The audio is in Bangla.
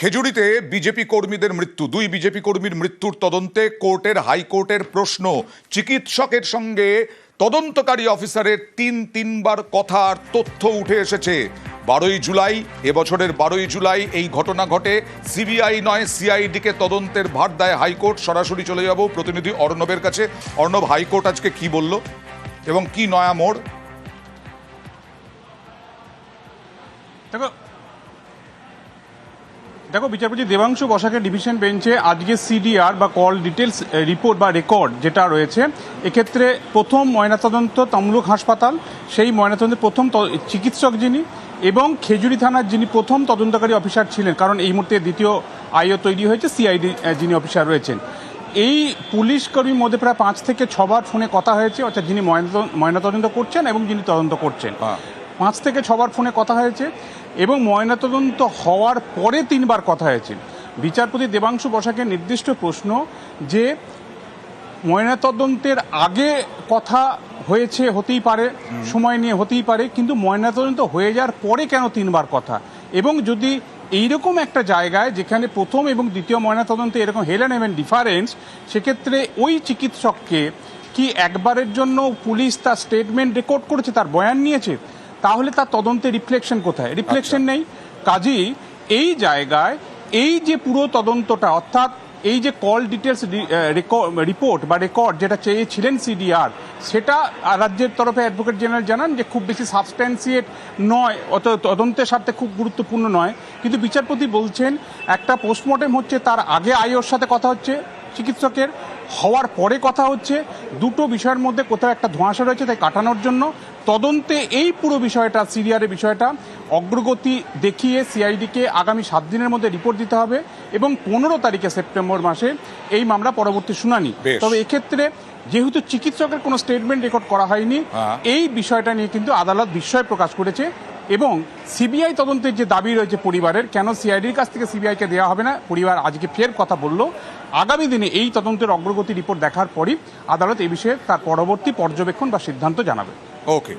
খেজুরিতে বিজেপি কর্মীদের মৃত্যু। দুই বিজেপি কর্মীর মৃত্যুর তদন্তে কোর্টের হাইকোর্টের প্রশ্ন। চিকিৎসকের সঙ্গে তদন্তকারী অফিসারের তিন তিনবার কথা আর তথ্য উঠে এসেছে। বারোই জুলাই, এবছরের বারোই জুলাই এই ঘটনা ঘটে। সিবিআই নয়, সিআইডিকে তদন্তের ভার দেয় হাইকোর্ট। সরাসরি চলে যাব প্রতিনিধি অর্ণবের কাছে। অর্ণব, হাইকোর্ট আজকে কি বলল এবং কি নয়া মোড়? দেখো দেখো, বিচারপতি দেবাংশু বসাকের ডিভিশন বেঞ্চে আজকে সিডিআর বা কল ডিটেলস রিপোর্ট বা রেকর্ড যেটা রয়েছে, এক্ষেত্রে প্রথম ময়নাতদন্ত তমলুক হাসপাতাল, সেই ময়নাতদন্তের প্রথম চিকিৎসক যিনি এবং খেজুরি থানার যিনি প্রথম তদন্তকারী অফিসার ছিলেন, কারণ এই মুহূর্তে দ্বিতীয় আইও তৈরি হয়েছে, সিআইডি যিনি অফিসার রয়েছেন এই পুলিশ কর্মীর মধ্যে প্রায় পাঁচ থেকে ছবার ফোনে কথা হয়েছে, অর্থাৎ যিনি ময়নাতদন্ত করছেন এবং যিনি তদন্ত করছেন হ্যাঁ। পাঁচ থেকে ছবার ফোনে কথা হয়েছে এবং ময়নাতদন্ত হওয়ার পরে তিনবার কথা হয়েছে। বিচারপতি দেবাংশু বসাকের নির্দিষ্ট প্রশ্ন যে ময়নাতদন্তের আগে কথা হয়েছে হতেই পারে সময় নিয়ে হতেই পারে কিন্তু ময়নাতদন্ত হয়ে যাওয়ার পরে কেন তিনবার কথা? এবং যদি এইরকম একটা জায়গায় যেখানে প্রথম এবং দ্বিতীয় ময়নাতদন্তে এরকম হেলেন এবং ডিফারেন্স সেক্ষেত্রে ওই চিকিৎসককে কি একবারের জন্য পুলিশ তার স্টেটমেন্ট রেকর্ড করেছে তার বয়ান নিয়েছে? তাহলে তার তদন্তে রিফ্লেকশন কোথায়? রিফ্লেকশন নেই। কাজেই এই জায়গায় এই যে পুরো তদন্তটা অর্থাৎ এই যে কল ডিটেলস রিপোর্ট বা রেকর্ড যেটা চেয়েছিলেন সিডিআর সেটা রাজ্যের তরফে অ্যাডভোকেট জেনারেল জানান যে খুব বেশি সাবস্ট্যান্সিয়েট নয় অত তদন্তের স্বার্থে খুব গুরুত্বপূর্ণ নয়। কিন্তু বিচারপতি বলছেন একটা পোস্টমর্টেম হচ্ছে তার আগে আইওর সাথে কথা হচ্ছে। চিকিৎসকের হওয়ার পরে কথা হচ্ছে দুটো বিষয়ের মধ্যে কোথাও একটা ধোঁয়াশা রয়েছে তাই কাটানোর জন্য। তদন্তে এই পুরো বিষয়টা সিরিয়ারের বিষয়টা অগ্রগতি দেখিয়ে সিআইডিকে আগামী সাত দিনের মধ্যে রিপোর্ট দিতে হবে এবং পনেরো তারিখে সেপ্টেম্বর মাসে এই মামলা পরবর্তী শুনানি। তবে এক্ষেত্রে যেহেতু চিকিৎসকের কোনো স্টেটমেন্ট রেকর্ড করা হয়নি হ্যাঁ। এই বিষয়টা নিয়ে কিন্তু আদালত বিস্ময় প্রকাশ করেছে। এবং সিবিআই তদন্তের যে দাবি রয়েছে পরিবারের, কেন সিআইডির কাছ থেকে সিবিআইকে দেওয়া হবে না? পরিবার আজকে ফের কথা বলল। আগামী দিনে এই তদন্তের অগ্রগতি রিপোর্ট দেখার পরই আদালত এ বিষয়ে তার পরবর্তী পর্যবেক্ষণ বা সিদ্ধান্ত জানাবে। ওকে